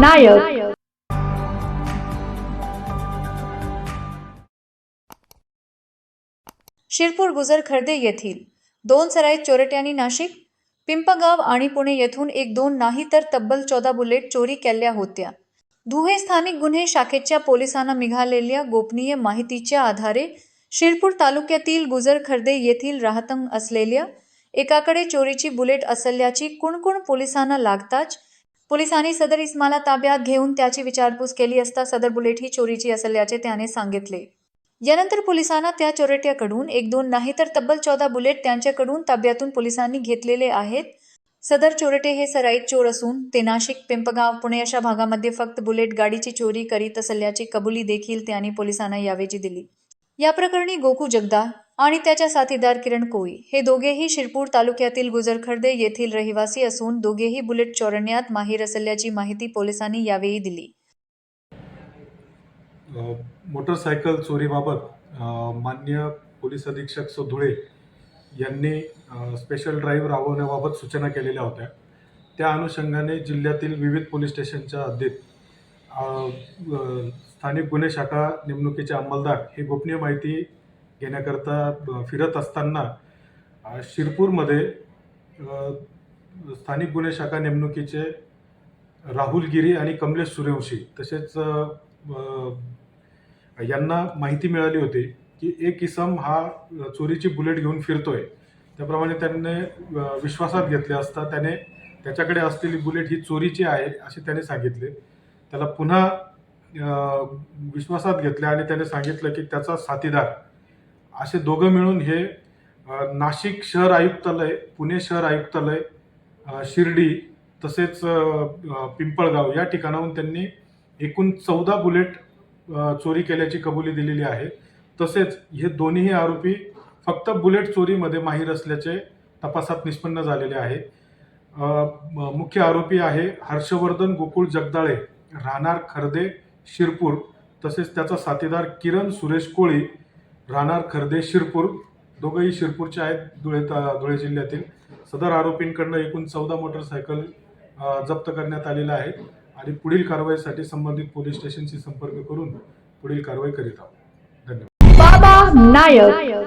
नायक. शिरपूर गुजर खर्दे येथील दोन सराईत चोरट्यांनी नाशिक पिंपगाव आणि पुणे येथून एक दोन नाही तर तब्बल चौदा बुलेट चोरी केल्या होत्या. धुळे स्थानिक गुन्हे शाखेच्या पोलिसांना निघालेल्या गोपनीय माहितीच्या आधारे शिरपूर तालुक्यातील गुजर खर्दे येथील राहतंग असलेल्या एकाकडे चोरीची बुलेट असल्याची कुणकुण पोलिसांना लागताच पोलिसांनी सदर इस्माला ताब्यात घेऊन त्याची विचारपूस केली असता सदर बुलेट ही चोरीची असल्याचे त्याने सांगितले. यानंतर पोलिसांना त्या चोरट्याकडून एक दोन नाही तर तब्बल चौदा बुलेट त्यांच्याकडून ताब्यातून पोलिसांनी घेतलेले आहेत. सदर चोरटे हे सराईत चोर असून ते नाशिक पिंपगाव पुणे अशा भागामध्ये फक्त बुलेट गाडीची चोरी करीत असल्याची कबुली देखील त्यांनी पोलिसांना यावेळी दिली. या प्रकरणी गोकू जगदा आणि त्याच्या साथीदार किरण कोळी. हे दोघेही शिरपूर तालुक्यातील गुजरखर्दे येथील रहिवासी असून दोघेही बुलेट चोरण्यात माहीर असल्याची माहिती पोलिसांनी यावेळी दिली. मोटरसायकल चोरीबाबत मान्य पोलीस अधीक्षक सुधुळे यांनी स्पेशल ड्राईव्ह राबवण्याबाबत सूचना केलेल्या होत्या. त्या अनुषंगाने जिल्ह्यातील विविध पोलीस स्टेशनच्या हद्दीत स्थानिक गुन्हे शाखा नेमणुकीचे अंमलदार ही गोपनीय माहिती घेण्याकरता फिरत असताना शिरपूरमध्ये स्थानिक गुन्हे शाखा नेमणुकीचे राहुल गिरी आणि कमलेश सूर्यवंशी तसेच यांना माहिती मिळाली होती की एक इसम हा चोरीची बुलेट घेऊन फिरतोय. त्याप्रमाणे त्यांनी विश्वासात घेतले असता त्याने त्याच्याकडे असलेली बुलेट ही चोरीची आहे असे त्याने सांगितले. त्याला पुन्हा विश्वासात घेतले आणि त्याने सांगितलं की त्याचा साथीदार असे दोघं मिळून हे नाशिक शहर आयुक्तालय पुणे शहर आयुक्तालय शिर्डी तसेच पिंपळगाव या ठिकाणाहून त्यांनी एकूण चौदा बुलेट चोरी केल्याची कबुली दिलेली आहे. तसेच हे दोन्हीही आरोपी फक्त बुलेट चोरीमध्ये माहीर असल्याचे तपासात निष्पन्न झालेले आहे. मुख्य आरोपी आहे हर्षवर्धन गोकुळ जगदाळे राहणार खर्दे शिरपूर तसेच त्याचा साथीदार किरण सुरेश कोळी राहणार खर्दे शिरपूर. दोघंही शिरपूरचे आहेत धुळे धुळे जिल्ह्यातील. सदर आरोपींकडनं एकूण चौदा मोटरसायकल जप्त करण्यात आलेला आहे आणि पुढील कारवाईसाठी संबंधित पोलीस स्टेशनशी संपर्क करून पुढील कारवाई करीत आहोत. धन्यवाद. बाबा नायक.